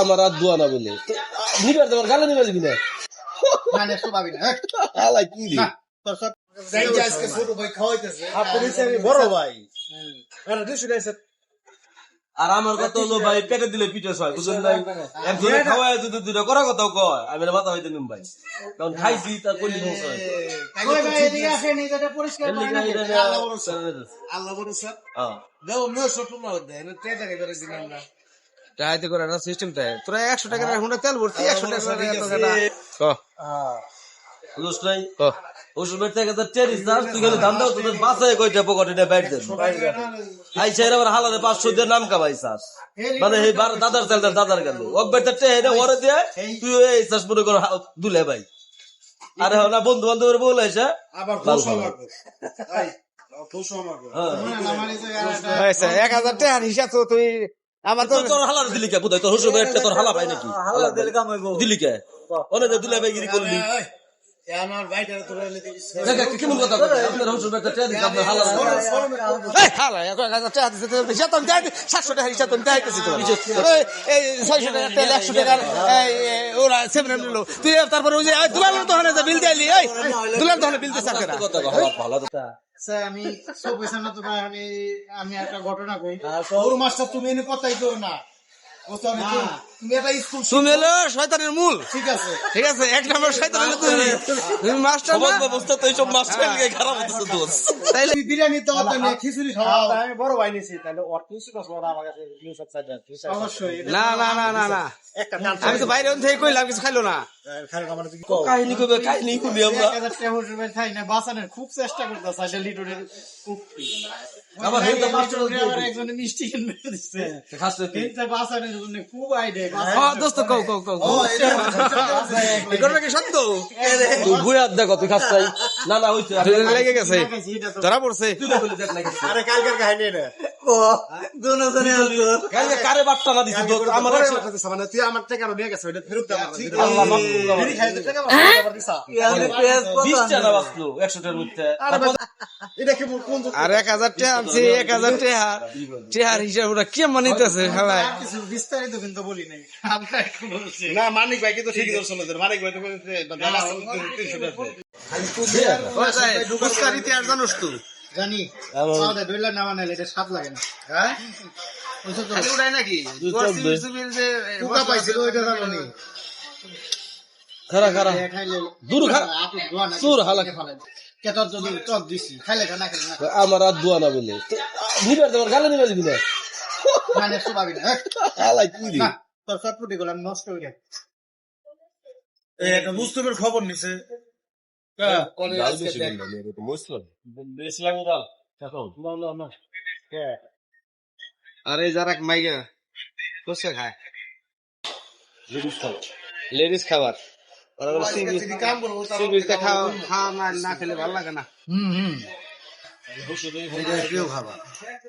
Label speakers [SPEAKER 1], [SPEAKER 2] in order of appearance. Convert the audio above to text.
[SPEAKER 1] আমার আর দোয়া না বলে। নিবার তোমার গালে নিবার দিবি না?
[SPEAKER 2] মানে না হ্যাঁ?
[SPEAKER 1] কি রে
[SPEAKER 2] না তোর সব
[SPEAKER 3] আজকে ছোট ভাই খাওয়াইতেছে
[SPEAKER 4] আপনি বড় ভাই।
[SPEAKER 3] আরে দুশো টাকা
[SPEAKER 1] আর আমার কথা হলো ভাই পেটে দিলে পিঠে হয় বুঝলেন নাই? একজনে খাওয়ায় যদি দুটো করা কথাও কয় আমি মাথা হইতে নিম ভাই। কারণ খাইছি তার হয়। হ্যাঁ।
[SPEAKER 3] না।
[SPEAKER 4] টাইতে করে না সিস্টেম তাই তোরা একশো টাকা হুন্ডা তেল ভরতি একশো টাকা
[SPEAKER 1] নাই? ওষুধের থেকে তো টেরিস না তুই খালি দাম তোদের বাসায় কইটা পকেটে নিয়ে ব্যাট দেন। আই ছেড়ে আবার হালারে পাঁচশো দিয়ে নাম কামাই মানে এই বার দাদার দাদার গেল। ওরে দিয়ে তুই এই চাষ মনে কর দুলে ভাই। আরে হ্যাঁ না বন্ধু বান্ধবের বলে এসে
[SPEAKER 3] আবার
[SPEAKER 4] এক হাজার টাকার হিসাব তো তুই আমার তো
[SPEAKER 1] তোর তোর হালার দিলি কে? বুঝাই তোর হুসুর তোর হালা পাই নাকি? হালা দিলি কাম কে? যে দুলে ভাই গিরি করলি।
[SPEAKER 4] সাতশো টাকা হিসাব তো আমি দেখাইতেছি তো এই এই ছয়শো টাকা তেল একশো টাকার এই, এই, ওরা সেভেন নিল। তুই তারপরে ওই যে এই, দোকানে বিল দিলি এই দুলালের দোকানে বিল দিচ্ছে না
[SPEAKER 1] কথা হালা ভালো
[SPEAKER 2] স্যার আমি সব না তো আমি আমি একটা ঘটনা কই। ওর মাস্টার তুমি এনে কথাই তো না? তুমি একটা স্কুল
[SPEAKER 4] তুমি হলো শয়তানের মূল।
[SPEAKER 2] ঠিক আছে।
[SPEAKER 4] ঠিক আছে এক নম্বর শয়তান হলো তুমি। তুমি মাস্টার না?
[SPEAKER 1] ব্যবস্থা তো এইসব মাস্টার লিগে খারাপ হতেছে দোষ
[SPEAKER 4] তাইলে
[SPEAKER 2] বিরিয়ানি তো খিচুড়ি
[SPEAKER 3] আমি বড় ভাই নিছি তাহলে ওর কিছু কষ্ট আমার কাছে নিউজ সাইড
[SPEAKER 2] অবশ্যই।
[SPEAKER 4] না না না না না।
[SPEAKER 3] একটা
[SPEAKER 4] আমি তো বাইরে থেকে কইলাম কিছু খাইলো না।
[SPEAKER 3] আমার
[SPEAKER 1] কাহিনী কইবে কাহিনী আমরা।
[SPEAKER 2] খাই না? বাঁচানোর খুব চেষ্টা করতেছে লিটরের কুপি
[SPEAKER 1] আবার হেলথ মাস্টার
[SPEAKER 2] আবার একজনে মিষ্টি কিনে দিচ্ছে
[SPEAKER 1] খাসতে কি
[SPEAKER 2] এটা বাঁচানোর জন্য খুব আইডিয়া
[SPEAKER 4] ও দোস্ত কও কও কও এই ঘটনা কি সত্য
[SPEAKER 1] তুই বুয়া দেখো তুই খাসছাই না না হইছে
[SPEAKER 4] লেগে গেছে। ধরা পড়ছে।
[SPEAKER 3] আরে কালকের কাহিনী এটা।
[SPEAKER 1] কালকে কারে বার্তা না দিছি দোষ আমার একশো-
[SPEAKER 3] মানে তুই আমার টাকা নিয়ে গেছে ওটা ফেরত দে আমার
[SPEAKER 1] আল্লাহ মাফ
[SPEAKER 3] বিড়ি খাইতে টাকা আমার দিছা
[SPEAKER 1] বিশ টা না বাঁচলো একশোটার মধ্যে।
[SPEAKER 3] এটা কি কোন
[SPEAKER 4] আর এক হাজার টাকা আনছি এক হাজার টাকা। টাকার হিসাব ওরা কে মানিতেছে খেলায়?
[SPEAKER 2] কিছু বিস্তারিত কিন্তু বলি নাই। আমরা একটু বলছি
[SPEAKER 3] না মানিক ভাই কিন্তু ঠিকই ধরছিল মানিক ভাই তো
[SPEAKER 4] ফুচকার ইতিহাস জানোস তুই
[SPEAKER 2] জানি। পাউডার না বানাইলে এটা স্বাদ লাগে না। হ্যাঁ? বুঝছ
[SPEAKER 4] নাকি?
[SPEAKER 1] দুই
[SPEAKER 4] তোর
[SPEAKER 1] চপ
[SPEAKER 4] সিবির
[SPEAKER 1] দে।
[SPEAKER 4] সিবির যে
[SPEAKER 2] পোকা পাইছিল ওইটা জানো নি?
[SPEAKER 1] খারা খারা।
[SPEAKER 2] খাইলে
[SPEAKER 1] দূর খা
[SPEAKER 2] না
[SPEAKER 1] হালা।
[SPEAKER 2] কেতর যদি চক দিছি খাইলে না খেলে না?
[SPEAKER 1] আমার আর দোয়া না বলে। নিবার তোমার গালে নিবার দিবি না?
[SPEAKER 2] মানে না হ্যাঁ?
[SPEAKER 1] কি
[SPEAKER 2] তোর আমি নষ্ট হয়ে গেছে।
[SPEAKER 3] মুস্তফের খবর নিছে।
[SPEAKER 4] আরে যারা মাইগা ফুচকা খায় লেডিস খাবার ওরা বলে সিবির
[SPEAKER 3] কাম করব
[SPEAKER 4] খাওয়া খাওয়া না না খেলে ভালো লাগে না
[SPEAKER 2] হুম হুম
[SPEAKER 4] প্রিয় খাবার